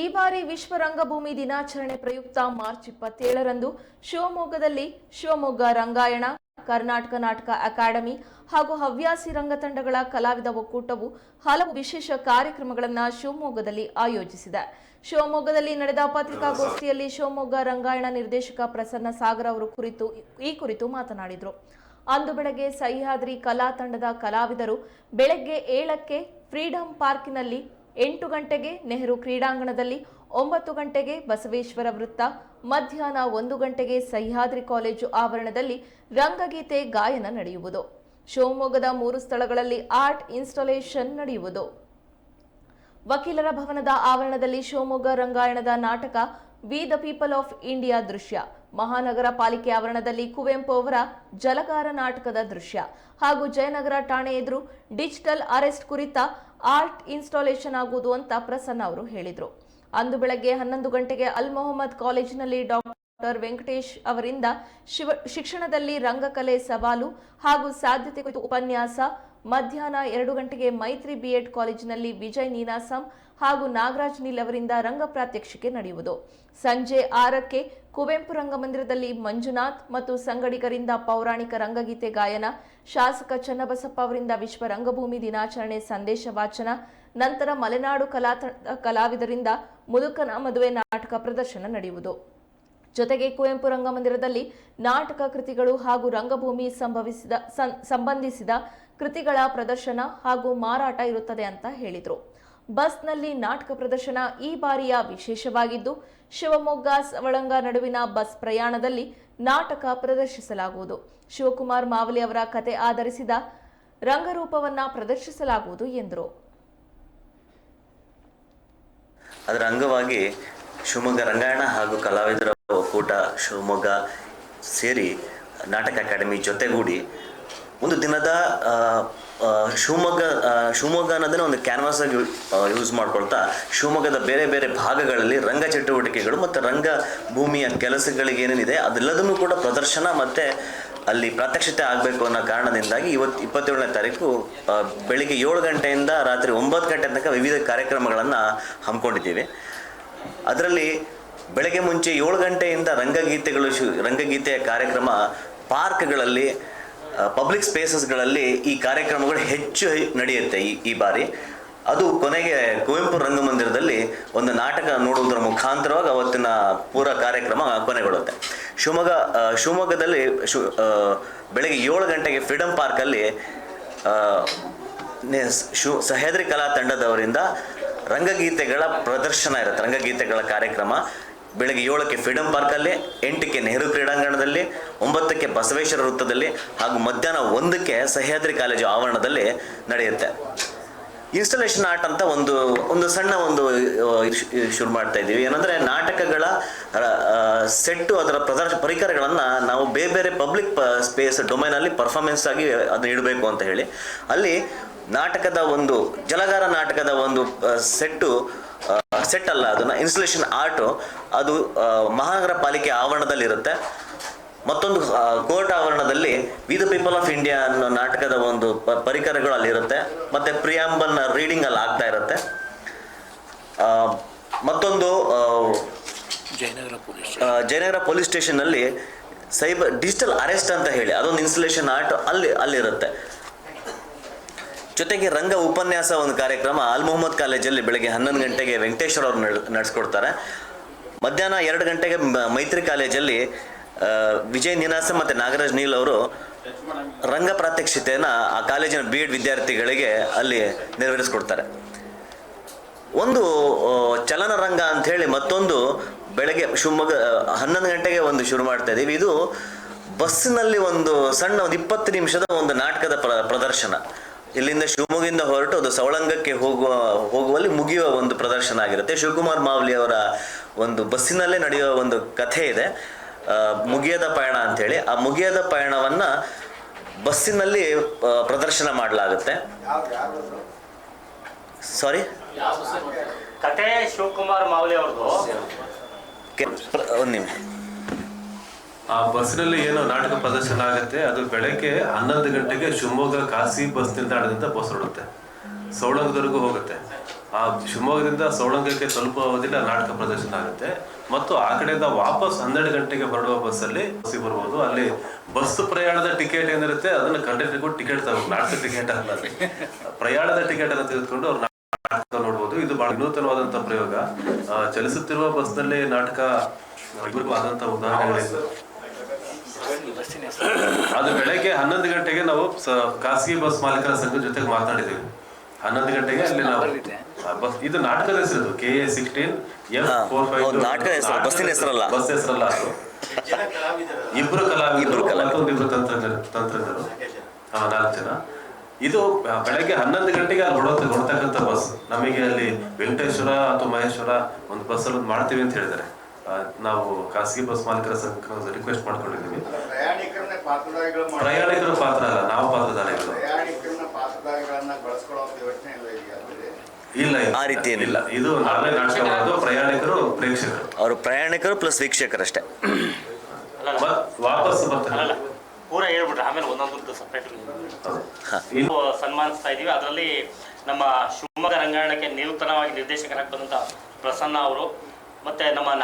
ಈ ಬಾರಿ ವಿಶ್ವ ರಂಗಭೂಮಿ ದಿನಾಚರಣೆ ಪ್ರಯುಕ್ತ ಮಾರ್ಚ್ ಇಪ್ಪತ್ತೇಳರಂದು ಶಿವಮೊಗ್ಗದಲ್ಲಿ ಶಿವಮೊಗ್ಗ ರಂಗಾಯಣ, ಕರ್ನಾಟಕ ನಾಟಕ ಅಕಾಡೆಮಿ ಹಾಗೂ ಹವ್ಯಾಸಿ ರಂಗತಂಡಗಳ ಕಲಾವಿದ ಒಕ್ಕೂಟವು ಹಲವು ವಿಶೇಷ ಕಾರ್ಯಕ್ರಮಗಳನ್ನು ಶಿವಮೊಗ್ಗದಲ್ಲಿ ಆಯೋಜಿಸಿದೆ. ಶಿವಮೊಗ್ಗದಲ್ಲಿ ನಡೆದ ಪತ್ರಿಕಾಗೋಷ್ಠಿಯಲ್ಲಿ ಶಿವಮೊಗ್ಗ ರಂಗಾಯಣ ನಿರ್ದೇಶಕ ಪ್ರಸನ್ನ ಸಾಗರ್ ಅವರು ಕುರಿತು, ಈ ಕುರಿತು ಮಾತನಾಡಿದರು. ಅಂದು ಬೆಳಗ್ಗೆ ಸಹ್ಯಾದ್ರಿ ಕಲಾ ತಂಡದ ಕಲಾವಿದರು ಬೆಳಗ್ಗೆ ಏಳಕ್ಕೆ ಫ್ರೀಡಂ ಪಾರ್ಕಿನಲ್ಲಿ ಎಂಟು ಗಂಟೆಗೆ ನೆಹರು ಕ್ರೀಡಾಂಗಣದಲ್ಲಿ, ಒಂಬತ್ತು ಗಂಟೆಗೆ ಬಸವೇಶ್ವರ ವೃತ್ತ, ಮಧ್ಯಾಹ್ನ ಒಂದು ಗಂಟೆಗೆ ಸಹ್ಯಾದ್ರಿ ಕಾಲೇಜು ಆವರಣದಲ್ಲಿ ರಂಗಗೀತೆ ಗಾಯನ ನಡೆಯುವುದು. ಶಿವಮೊಗ್ಗದ ಮೂರು ಸ್ಥಳಗಳಲ್ಲಿ ಆರ್ಟ್ ಇನ್ಸ್ಟಾಲೇಷನ್ ನಡೆಯುವುದು. ವಕೀಲರ ಭವನದ ಆವರಣದಲ್ಲಿ ಶಿವಮೊಗ್ಗ ರಂಗಾಯಣದ ನಾಟಕ we the people of India ದೃಶ್ಯ. ಮಹಾನಗರ ಪಾಲಿಕೆ ಆವರಣದಲ್ಲಿ ಕುವೆಂಪು ಅವರ ಜಲಗಾರ ನಾಟಕದ ದೃಶ್ಯ. ಹಾಗೂ ಜಯನಗರ ಠಾಣೆ ಎದುರು ಡಿಜಿಟಲ್ ಅರೆಸ್ಟ್ ಕುರಿತ ಆರ್ಟ್ ಇನ್ಸ್ಟಾಲೇಷನ್ ಆಗುವುದು ಅಂತ ಪ್ರಸನ್ನ ಅವರು ಹೇಳಿದರು. ಅಂದು ಬೆಳಗ್ಗೆ ಹನ್ನೊಂದು ಗಂಟೆಗೆ ಅಲ್ ಮೊಹಮ್ಮದ್ ಕಾಲೇಜಿನಲ್ಲಿ ಡಾಕ್ಟರ್ ವೆಂಕಟೇಶ್ ಅವರಿಂದ ಶಿವ ಶಿಕ್ಷಣದಲ್ಲಿ ರಂಗಕಲೆ ಸವಾಲು ಹಾಗೂ ಸಾಧ್ಯತೆ ಕುರಿತು ಉಪನ್ಯಾಸ ಮಧ್ಯಾಹ್ನ ಎರಡು ಗಂಟೆಗೆ ಮೈತ್ರಿ ಬಿಎಡ್ ಕಾಲೇಜಿನಲ್ಲಿ ವಿಜಯ್ ನೀನಾಸಂ ಹಾಗೂ ನಾಗರಾಜ್ ನೀಲ್ ಅವರಿಂದ ರಂಗ ಪ್ರಾತ್ಯಕ್ಷಿಕೆ ನಡೆಯುವುದು. ಸಂಜೆ ಆರಕ್ಕೆ ಕುವೆಂಪು ರಂಗಮಂದಿರದಲ್ಲಿ ಮಂಜುನಾಥ್ ಮತ್ತು ಸಂಗಡಿಗರಿಂದ ಪೌರಾಣಿಕ ರಂಗಗೀತೆ ಗಾಯನ, ಶಾಸಕ ಚನ್ನಬಸಪ್ಪ ಅವರಿಂದ ವಿಶ್ವ ರಂಗಭೂಮಿ ದಿನಾಚರಣೆ ಸಂದೇಶ ವಾಚನ, ನಂತರ ಮಲೆನಾಡು ಕಲಾ ಕಲಾವಿದರಿಂದ ಮುದುಕನ ಮದುವೆ ನಾಟಕ ಪ್ರದರ್ಶನ ನಡೆಯುವುದು. ಜೊತೆಗೆ ಕುವೆಂಪು ರಂಗಮಂದಿರದಲ್ಲಿ ನಾಟಕ ಕೃತಿಗಳು ಹಾಗೂ ರಂಗಭೂಮಿ ಸಂಭವಿಸಿದ ಸಂಬಂಧಿಸಿದ ಕೃತಿಗಳ ಪ್ರದರ್ಶನ ಹಾಗೂ ಮಾರಾಟ ಇರುತ್ತದೆ ಅಂತ ಹೇಳಿದರು. ಬಸ್ನಲ್ಲಿ ನಾಟಕ ಪ್ರದರ್ಶನ ಈ ಬಾರಿಯ ವಿಶೇಷವಾಗಿದ್ದು, ಶಿವಮೊಗ್ಗ ಸವಳಂಗ ನಡುವಿನ ಬಸ್ ಪ್ರಯಾಣದಲ್ಲಿ ನಾಟಕ ಪ್ರದರ್ಶಿಸಲಾಗುವುದು. ಶಿವಕುಮಾರ್ ಮಾವಲಿ ಅವರ ಕತೆ ಆಧರಿಸಿದ ರಂಗರೂಪವನ್ನ ಪ್ರದರ್ಶಿಸಲಾಗುವುದು ಎಂದರು. ಅದರ ಅಂಗವಾಗಿ ಶಿವಮೊಗ್ಗ ರಂಗಾಯಣ ಹಾಗೂ ಕಲಾವಿದರ ಒಕ್ಕೂಟ ಶಿವಮೊಗ್ಗ ಸೇರಿ ನಾಟಕ ಅಕಾಡೆಮಿ ಜೊತೆಗೂಡಿ ಒಂದು ದಿನದ ಶಿವಮೊಗ್ಗ ಶಿವಮೊಗ್ಗ ಅನ್ನೋದನ್ನ ಒಂದು ಕ್ಯಾನ್ವಾಸ್ ಆಗಿ ಯೂಸ್ ಮಾಡ್ಕೊಳ್ತಾ ಶಿವಮೊಗ್ಗದ ಬೇರೆ ಬೇರೆ ಭಾಗಗಳಲ್ಲಿ ರಂಗ ಚಟುವಟಿಕೆಗಳು ಮತ್ತು ರಂಗ ಭೂಮಿಯ ಕೆಲಸಗಳಿಗೇನೇನಿದೆ ಅದೆಲ್ಲದನ್ನು ಕೂಡ ಪ್ರದರ್ಶನ ಮತ್ತು ಅಲ್ಲಿ ಪ್ರಾತ್ಯಕ್ಷತೆ ಆಗಬೇಕು ಅನ್ನೋ ಕಾರಣದಿಂದಾಗಿ ಇವತ್ತು ಇಪ್ಪತ್ತೇಳನೇ ತಾರೀಕು ಬೆಳಿಗ್ಗೆ ಏಳು ಗಂಟೆಯಿಂದ ರಾತ್ರಿ ಒಂಬತ್ತು ಗಂಟೆ ತನಕ ವಿವಿಧ ಕಾರ್ಯಕ್ರಮಗಳನ್ನು ಹಮ್ಮಿಕೊಂಡಿದ್ದೀವಿ. ಅದರಲ್ಲಿ ಬೆಳಗ್ಗೆ ಮುಂಚೆ ಏಳು ಗಂಟೆಯಿಂದ ರಂಗಗೀತೆಗಳು ಶು, ರಂಗಗೀತೆಯ ಕಾರ್ಯಕ್ರಮ ಪಾರ್ಕ್ಗಳಲ್ಲಿ ಪಬ್ಲಿಕ್ ಸ್ಪೇಸಸ್ಗಳಲ್ಲಿ ಈ ಕಾರ್ಯಕ್ರಮಗಳು ಹೆಚ್ಚು ನಡೆಯುತ್ತೆ ಈ ಈ ಬಾರಿ. ಅದು ಕೊನೆಗೆ ಕುವೆಂಪು ರಂಗಮಂದಿರದಲ್ಲಿ ಒಂದು ನಾಟಕ ನೋಡುವುದರ ಮುಖಾಂತರವಾಗಿ ಅವತ್ತಿನ ಪೂರ ಕಾರ್ಯಕ್ರಮ ಕೊನೆಗೊಳ್ಳುತ್ತೆ. ಶಿವಮೊಗ್ಗ ಶಿವಮೊಗ್ಗದಲ್ಲಿ ಶು ಬೆಳಗ್ಗೆ ಏಳು ಗಂಟೆಗೆ ಫ್ರೀಡಮ್ ಪಾರ್ಕಲ್ಲಿ ಶು, ಸಹ್ಯಾದ್ರಿ ಕಲಾ ತಂಡದವರಿಂದ ರಂಗಗೀತೆಗಳ ಪ್ರದರ್ಶನ ಇರುತ್ತೆ, ರಂಗಗೀತೆಗಳ ಕಾರ್ಯಕ್ರಮ. ಬೆಳಗ್ಗೆ ಏಳಕ್ಕೆ ಫ್ರೀಡಂ ಪಾರ್ಕಲ್ಲಿ, ಎಂಟಕ್ಕೆ ನೆಹರು ಕ್ರೀಡಾಂಗಣದಲ್ಲಿ, ಒಂಬತ್ತಕ್ಕೆ ಬಸವೇಶ್ವರ ವೃತ್ತದಲ್ಲಿ ಹಾಗೂ ಮಧ್ಯಾಹ್ನ ಒಂದಕ್ಕೆ ಸಹ್ಯಾದ್ರಿ ಕಾಲೇಜು ಆವರಣದಲ್ಲಿ ನಡೆಯುತ್ತೆ. ಇನ್ಸ್ಟಾಲೇಷನ್ ಆರ್ಟ್ ಅಂತ ಒಂದು ಒಂದು ಸಣ್ಣ ಒಂದು ಶುರು ಮಾಡ್ತಾ ಇದ್ದೀವಿ. ಏನಂದ್ರೆ ನಾಟಕಗಳ ಸೆಟ್ಟು ಅದರ ಪ್ರದರ್ಶ, ಪರಿಕರಗಳನ್ನು ನಾವು ಬೇರೆ ಬೇರೆ ಪಬ್ಲಿಕ್ ಸ್ಪೇಸ್ ಡೊಮೈನಲ್ಲಿ ಪರ್ಫಾರ್ಮೆನ್ಸ್ ಆಗಿ ಅದನ್ನ ಇಡಬೇಕು ಅಂತ ಹೇಳಿ. ಅಲ್ಲಿ ನಾಟಕದ ಒಂದು, ಜಲಗಾರ ನಾಟಕದ ಒಂದು ಸೆಟ್ಟು ಸೆಟ್ ಅಲ್ಲ ಅದನ್ನ ಇನ್ಸ್ಟಾಲೇಷನ್ ಆರ್ಟು ಅದು ಮಹಾನಗರ ಪಾಲಿಕೆ ಆವರಣದಲ್ಲಿರುತ್ತೆ. ಮತ್ತೊಂದು ಕೋರ್ಟ್ ಆವರಣದಲ್ಲಿ we the people of India ಅನ್ನೋ ನಾಟಕದ ಒಂದು ಪರಿಕರಗಳು ಅಲ್ಲಿರುತ್ತೆ. ಮತ್ತೆ ಪ್ರಿಯಾಂಬಲ್ನ ರೀಡಿಂಗ್ ಅಲ್ಲಿ ಆಗ್ತಾ ಇರುತ್ತೆ. ಮತ್ತೊಂದು Jayanagar police station Jayanagar police ಸ್ಟೇಷನ್ನಲ್ಲಿ cyber digital arrest ಅಂತ ಹೇಳಿ ಅದೊಂದು ಇನ್ಸ್ಟಲೇಷನ್ ಆರ್ಟ್ ಅಲ್ಲಿ ಅಲ್ಲಿರುತ್ತೆ. ಜೊತೆಗೆ ರಂಗ ಉಪನ್ಯಾಸ ಒಂದು ಕಾರ್ಯಕ್ರಮ ಅಲ್ ಮೊಹಮ್ಮದ್ ಕಾಲೇಜಲ್ಲಿ ಬೆಳಗ್ಗೆ ಹನ್ನೊಂದು ಗಂಟೆಗೆ ವೆಂಕಟೇಶ್ವರ ಅವರು ನಡೆಸ್ಕೊಡ್ತಾರೆ. ಮಧ್ಯಾಹ್ನ ಎರಡು ಗಂಟೆಗೆ ಮೈತ್ರಿ ಕಾಲೇಜಲ್ಲಿ ವಿಜಯ್ ನಿನಾಸ ಮತ್ತು ನಾಗರಾಜ್ ನೀಲ್ ಅವರು ರಂಗ ಪ್ರಾತ್ಯಕ್ಷಿತೆಯನ್ನು ಆ ಕಾಲೇಜಿನ ಬಿ ಎಡ್ ವಿದ್ಯಾರ್ಥಿಗಳಿಗೆ ಅಲ್ಲಿ ನೆರವೇರಿಸ್ಕೊಡ್ತಾರೆ. ಒಂದು ಚಲನರಂಗ ಅಂತ ಹೇಳಿ ಮತ್ತೊಂದು ಬೆಳಗ್ಗೆ ಶಿವಮೊಗ್ಗ ಹನ್ನೊಂದು ಗಂಟೆಗೆ ಒಂದು ಶುರು ಮಾಡ್ತಾ ಇದ್ದೀವಿ ಇದು ಬಸ್ಸಿನಲ್ಲಿ ಒಂದು ಸಣ್ಣ ಒಂದು ಇಪ್ಪತ್ತು ನಿಮಿಷದ ಒಂದು ನಾಟಕದ ಪ್ರ, ಪ್ರದರ್ಶನ. ಇಲ್ಲಿಂದ ಶಿವಮೊಗ್ಗದಿಂದ ಹೊರಟು ಅದು ಸವಳಂಗಕ್ಕೆ ಹೋಗುವ ಹೋಗುವಲ್ಲಿ ಮುಗಿಯುವ ಒಂದು ಪ್ರದರ್ಶನ ಆಗಿರುತ್ತೆ. ಶಿವಕುಮಾರ್ ಮಾವ್ಲಿ ಅವರ ಒಂದು ಬಸ್ಸಿನಲ್ಲೇ ನಡೆಯುವ ಒಂದು ಕಥೆ ಇದೆ. ಮುಗಿಯದ ಪಯಣ ಅಂತೇಳಿ ಆ ಮುಗಿಯದ ಪಯಣವನ್ನ ಬಸ್ಸಿನಲ್ಲಿ ಪ್ರದರ್ಶನ ಮಾಡಲಾಗುತ್ತೆ. ಸಾರಿ ಕಥೆ ಶಿವಕುಮಾರ್ ಮಾವಲಿ ಅವ್ರದ್ದು. ಒಂದು ನಿಮಿಷ. ಆ ಬಸ್ನಲ್ಲಿ ಏನು ನಾಟಕ ಪ್ರದರ್ಶನ ಆಗುತ್ತೆ, ಅದು ಬೆಳಗ್ಗೆ ಹನ್ನೊಂದು ಗಂಟೆಗೆ ಶಿವಮೊಗ್ಗ ಕಾಸಿ ಬಸ್ ನಿಲ್ದಾಣದಿಂದ ಬಸ್ ಹೊರಡುತ್ತೆ. ಸೌಳಂಗದವರೆಗೂ ಹೋಗುತ್ತೆ. ಆ ಶಿವಮೊಗ್ಗದಿಂದ ಸೌಳಂಗಕ್ಕೆ ಅವಧಿಯಲ್ಲಿ ನಾಟಕ ಪ್ರದರ್ಶನ ಆಗುತ್ತೆ. ಮತ್ತು ಆ ಕಡೆಯಿಂದ ವಾಪಸ್ ಹನ್ನೆರಡು ಗಂಟೆಗೆ ಹೊರಡುವ ಬಸ್ಸಲ್ಲಿ ಬಸ್ಸಿ ಬರ್ಬೋದು. ಅಲ್ಲಿ ಬಸ್ ಪ್ರಯಾಣದ ಟಿಕೆಟ್ ಏನಿರುತ್ತೆ, ಅದನ್ನ ಕಂಡಕ್ಟರ್ಗೂ ಟಿಕೆಟ್ ತಗೋ ನಾಟಕ ಟಿಕೆಟ್ ಅಲ್ಲಿ ಪ್ರಯಾಣದ ಟಿಕೆಟ್ ಅನ್ನು ತೆಗೆದುಕೊಂಡು ಅವ್ರು ನಾಟಕ ನೋಡ್ಬೋದು. ಇದು ಬಹಳ ವಿನೂತನವಾದಂತಹ ಪ್ರಯೋಗ. ಚಲಿಸುತ್ತಿರುವ ಬಸ್ನಲ್ಲಿ ನಾಟಕ ಆದಂತ ಉದಾಹರಣೆಗಳಿವೆ. ಅದು ಬೆಳಗ್ಗೆ ಹನ್ನೊಂದು ಗಂಟೆಗೆ ನಾವು ಖಾಸಗಿ ಬಸ್ ಮಾಲೀಕರ ಸಂಘದ ಜೊತೆಗೆ ಮಾತಾಡಿದ್ದೀವಿ ಹನ್ನೊಂದು ಗಂಟೆಗೆ ಅಲ್ಲಿ ನಾವು ಬಸ್ ಇದು ನಾಟಕದ ಹೆಸರು K A sixteen F four five ಹೆಸರು, ಬಸ್ಸಿನ ಹೆಸರಲ್ಲ. ಬಸ್ ಹೆಸರಲ್ಲ ಅದು. ಇಬ್ರು ಕಲಾವಿದರು ಇಬ್ರು. ಮತ್ತೊಂದಿಬ್ರು ತಂತ್ರಜ್ಞರು ತಂತ್ರಜ್ಞರು. ಹಾ ನಾಲ್ಕು ಜನ. ಇದು ಬೆಳಗ್ಗೆ ಹನ್ನೊಂದು ಗಂಟೆಗೆ ಅಲ್ಲಿ ಹೊಡೋತ ಹೊಡ್ತಕ್ಕಂಥ ಬಸ್. ನಮಗೆ ಅಲ್ಲಿ ವೆಂಕಟೇಶ್ವರ ಅಥವಾ ಮಹೇಶ್ವರ ಒಂದು ಬಸ್ ಅಲ್ಲಿ ಮಾಡ್ತೀವಿ ಅಂತ ಹೇಳಿದ್ದಾರೆ. ನಾವು ಖಾಸಗಿ ಬಸ್ ಮಾಲೀಕರ ಸಂಘ ರಿಕ್ವೆಸ್ಟ್ ಮಾಡ್ಕೊಂಡಿದ್ದೀವಿ. ಪ್ರಯಾಣಿಕರ ಪಾತ್ರಧಾರಿಗಳು ಮಾಡಿ ಪ್ರಯಾಣಿಕರು ಪಾತ್ರ ಅಲ್ಲ ನಾವು ಪಾತ್ರಧಾರಿಗಳು. ಇಲ್ಲ. ಆ ರೀತಿ ಏನಿಲ್ಲ. ಇದು ನಾಳೆ ನಾಟಕ ಪ್ರಯಾಣಿಕರು ಪ್ರೇಕ್ಷಕರು. ಅವರು ಪ್ರಯಾಣಿಕರು ಪ್ಲಸ್ ವೀಕ್ಷಕರಷ್ಟೇ. ವಾಪಸ್ ಬರ್ತಾರೆ. ಪೂರ ಹೇಳ್ಬಿಟ್ರೆ ಆಮೇಲೆ ಒಂದೊಂದು ಸಪ್ರೇಟ್ ಇನ್ನು ಸನ್ಮಾನಿಸ್ತಾ ಇದೀವಿ. ಅದರಲ್ಲಿ ನಮ್ಮ ಶಿವಮೊಗ್ಗ ರಂಗಾಯಣಕ್ಕೆ ನೂತನವಾಗಿ ನಿರ್ದೇಶಕರಾಗಿ ಬಂದಂತ ಪ್ರಸನ್ನ ಅವರು ಮತ್ತೆ ನಮ್ಮ